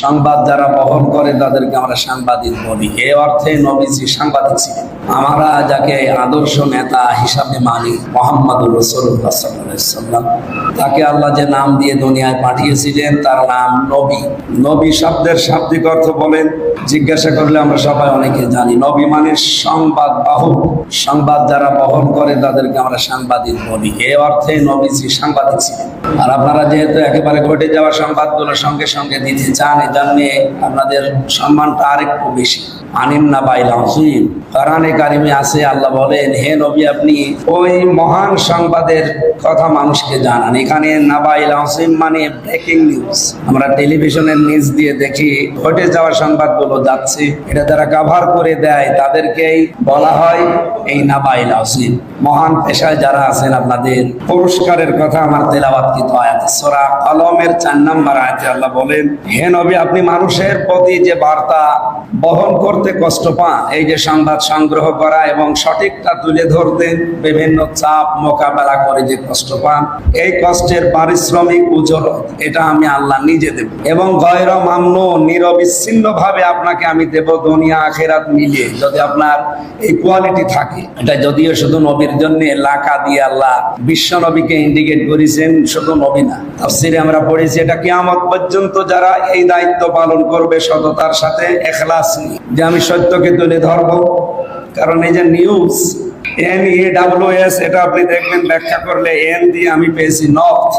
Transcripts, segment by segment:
সংবাদ যারা বহন করে তাদেরকে আমরা সাংবাদিক বলি। এ অর্থে নবীজি সাংবাদিক ছিলেন। আমরা যাকে আদর্শ নেতা হিসাবে মানি মোহাম্মদ রসুল্লাহ তাকে আল্লাহ যে নাম দিয়ে দুনিয়ায় পাঠিয়েছিলেন, তার নাম নবী। নবী শব্দের শাব্দিক অর্থ বলেন, জিজ্ঞাসা করলে আমরা সবাই অনেকে জানি, নবী মানে সংবাদ বাহক। সংবাদ যারা বহন করে, তাদেরকে আমরা সাংবাদিক বলি। এ অর্থে নবীজি সাংবাদিক ছিলেন। আর আপনারা যেহেতু একেবারে ঘটে যাওয়া সংবাদগুলো সঙ্গে সঙ্গে দিতে চান জন্যে আপনাদের সম্মানটা আরেকটু বেশি। আনিন না বাইল আসিম কোরআনে কারিমে আছে আল্লাহ বলেন, হে নবী, আপনি ওই মহান সংবাদের কথা মানুষকে জানান। এখানে নাবাইল আসিম মানে ব্রেকিং নিউজ আমরা টেলিভিশনের নিউজ দিয়ে দেখি, ঘটে যাওয়া সংবাদগুলো যাচ্ছে, এটা যারা কাভার করে দেয়, তাদেরকেই বলা হয় এই নাবাইল আসিম মহান পেশায় যারা আছেন আপনাদের, পুরস্কারের কথা আমার তেলাবাতকৃত আয়াত, সূরা কলমের চার নাম্বার আয়াতে আল্লাহ বলেন, হে নবী, আপনি মানুষের প্রতি যে বার্তা বহন করতে কষ্ট পান, এই যে সংবাদ সংগ্রহ করা এবং সঠিকটা তুলে ধরতে বিভিন্ন চাপ মোকাবেলা করে যে কষ্ট পান, এই কষ্টের পারিশ্রমিক উজরত এটা আমি আল্লাহ নিজে দেব। এবং গয়র মামন নিরবিচ্ছিন্ন ভাবে আপনাকে আমি দেব দুনিয়া আখেরাত মিলিয়ে, যদি আপনার এই কোয়ালিটি থাকে। এটা যদিও শুধু নবীর জন্য, লাকা দিয়ে আল্লাহ বিশ্ব নবীকে ইন্ডিকেট করেছেন, শুধু নবী না। তাফসিরে আমরা পড়েছি, এটা কিয়ামত পর্যন্ত যারা এই দায়িত্ব পালন করবে সততার সাথে, এখলাস নিয়ে। যে আমি সত্যকে তুলে ধরবো কারণ এই যে news N E W S এটা আপনি দেখবেন, ব্যাখ্যা করলে এন দিয়ে আমি পেয়েছি নর্থ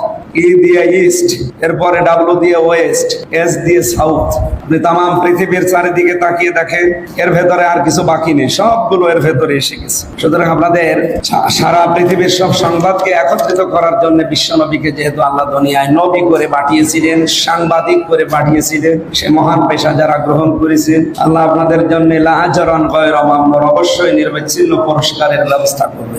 ইস্ট এরপরে ডাব্লিউ দিয়ে ওয়েস্ট এস দিয়ে সাউথ আপনি তাম পৃথিবীর চারিদিকে তাকিয়ে দেখেন, এর ভেতরে আর কিছু বাকি নেই। সবগুলো এর ভেতরে এসে গেছে। সুতরাং আপনাদের সারা পৃথিবীর সব সংবাদকে একত্রিত করার জন্য যেহেতু আল্লাহ দুনিয়ায় নবী করে পাঠিয়েছিলেন, সাংবাদিক করে পাঠিয়েছিলেন, সে মহান পেশা যারা গ্রহণ করেছেন, আল্লাহ আপনাদের জন্য লাহাজরণ অবশ্যই নির্বিচ্ছিন্ন পুরস্কারের ব্যবস্থা করবে